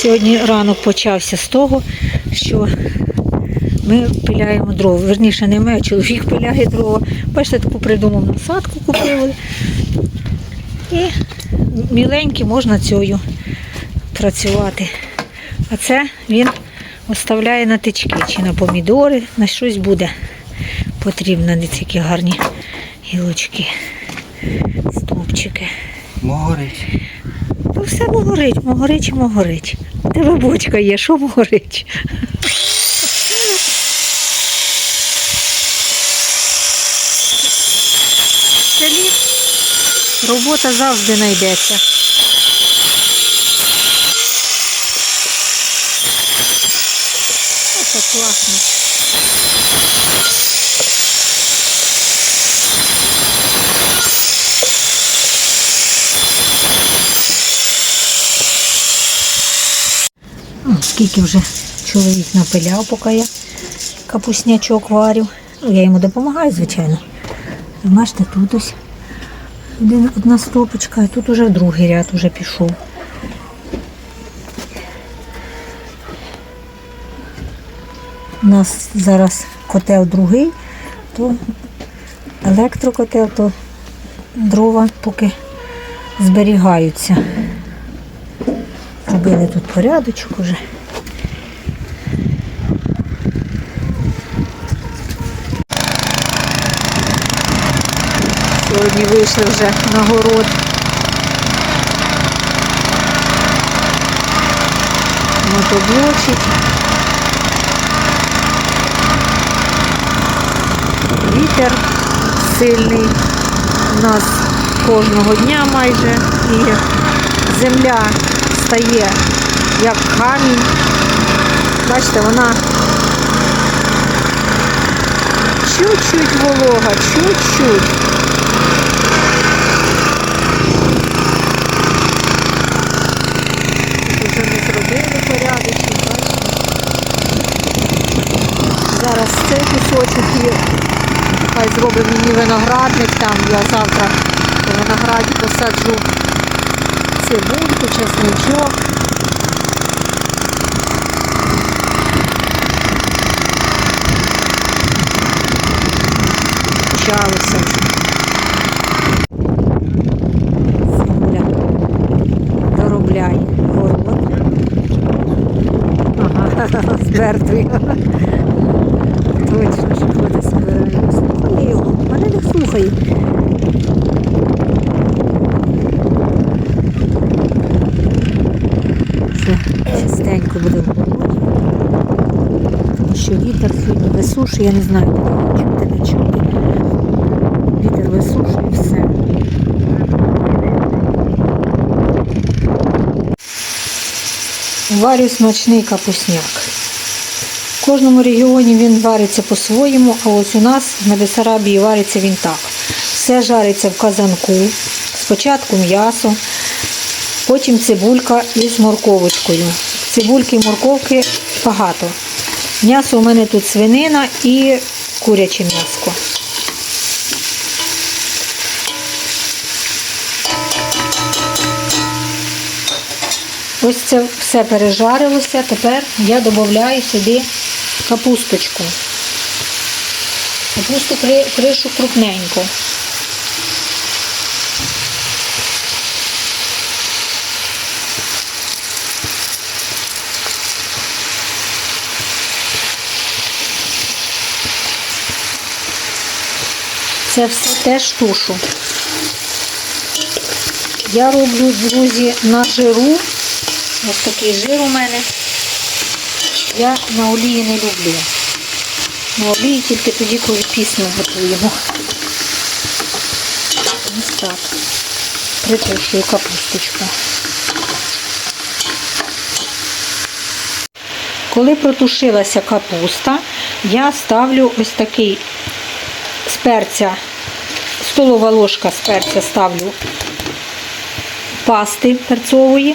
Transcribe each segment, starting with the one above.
Сьогодні ранок почався з того, що ми пиляємо дрова. Верніше, не ми, а чоловік пиляє дрова. Бачите, таку придумав насадку купили. І міленькі можна цією працювати. А це він оставляє на тички чи на помідори, на щось буде потрібно. Дивіться, які гарні гілочки, стовпчики. Могорить. Ну, все могорить, могорить і могорить. Тебе бочка є, що могорить? В селі робота завжди знайдеться. Це класно. Скільки вже чоловік напиляв, поки я капуснячок варю. Ну, я йому допомагаю, звичайно. Бачите, тут ось одна стопочка, а тут уже другий ряд уже пішов. У нас зараз котел другий, то електрокотел, то дрова поки зберігаються. Робили тут порядочок уже. Сьогодні вийшли вже на город. Мотоблочить. Вітер сильний у нас кожного дня майже і земля стає як камінь. Бачите, вона чуть-чуть волога, чуть-чуть. Вже не зробили порядочок, бачите. Зараз цей кусочок і хай зробить мені виноградник там, я завтра у винограді посаджу цибульку, чесничок. Почалося вже. Земля доробляє. Точно, що ходить збирає. Слухає його, мене не слухає. Все, чистенько буде. Тому що вітер сьогодні висушує, я не знаю, чути, не чути. Вітер висушує все. Варю смачний капусняк. В кожному регіоні він вариться по-своєму, а ось у нас на Бесарабії вариться він так. Все жариться в казанку. Спочатку м'ясо, потім цибулька із морковочкою. Цибульки і морковки багато. М'ясо у мене тут свинина і куряче м'яско. Ось це все пережарилося. Тепер я додаю сюди капусточку. Капусту кришу крупненько. Це все теж тушу. Я роблю, друзі, на жиру. Ось такий жир у мене. Я на олії не люблю. На олії тільки тоді, коли пісню готуємо. Ось так. Притушую капусточку. Коли протушилася капуста, я ставлю ось такий з перця, столова ложка з перця ставлю пасти перцової.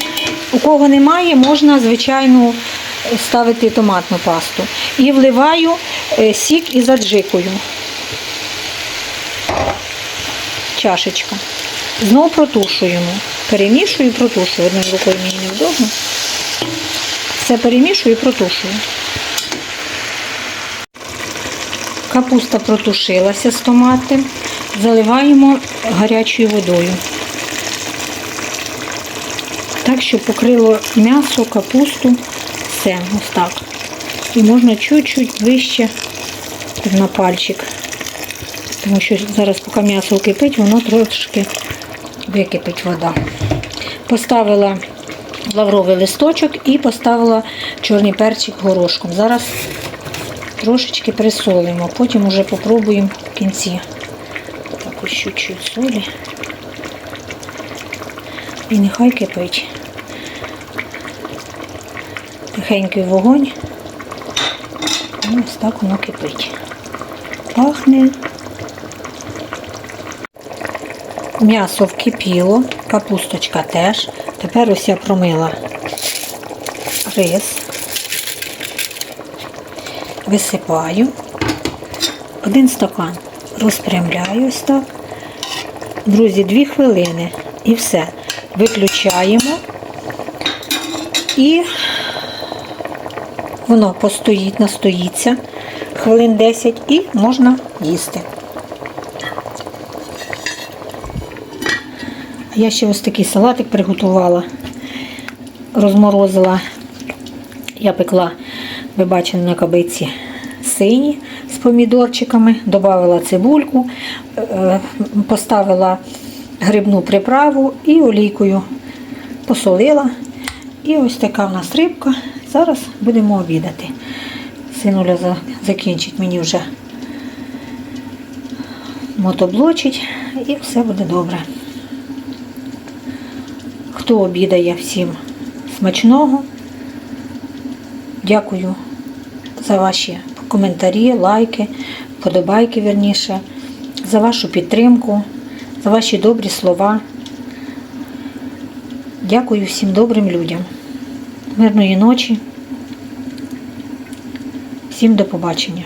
У кого немає, можна, звичайно, ставити томатну пасту. І вливаю е, сік із аджикою. Чашечка. Знову протушуємо. Перемішую і протушую. Одною рукою мені невдобно. Все перемішую і протушую. Капуста протушилася з томатом. Заливаємо гарячою водою. Так, щоб покрило м'ясо, капусту, все, ось так. І можна чуть-чуть вище на пальчик. Тому що зараз, поки м'ясо кипить, воно трошки википить вода. Поставила лавровий листочок і поставила чорний перчик горошком. Зараз трошечки присолимо, потім уже попробуємо в кінці. Так ось чуть-чуть солі. І нехай кипить. Тихенький вогонь. І ось так воно кипить. Пахне. М'ясо вкипіло, капусточка теж. Тепер ось я промила рис. Висипаю. Один стакан розпрямляю ось так. Друзі, дві хвилини і все. Виключаємо. І воно постоїть, настоїться хвилин 10 і можна їсти. Я ще ось такий салатик приготувала, розморозила. Я пекла, ви бачили на кабиці сині з помідорчиками, додала цибульку, е, поставила грибну приправу і олійкою посолила. І ось така в нас рибка. Зараз будемо обідати. Синуля закінчить мені вже мотоблочить і все буде добре. Хто обідає всім смачного. Дякую за ваші коментарі, лайки, подобайки верніше, за вашу підтримку, за ваші добрі слова. Дякую всім добрим людям. Мирної ночі. Всім до побачення.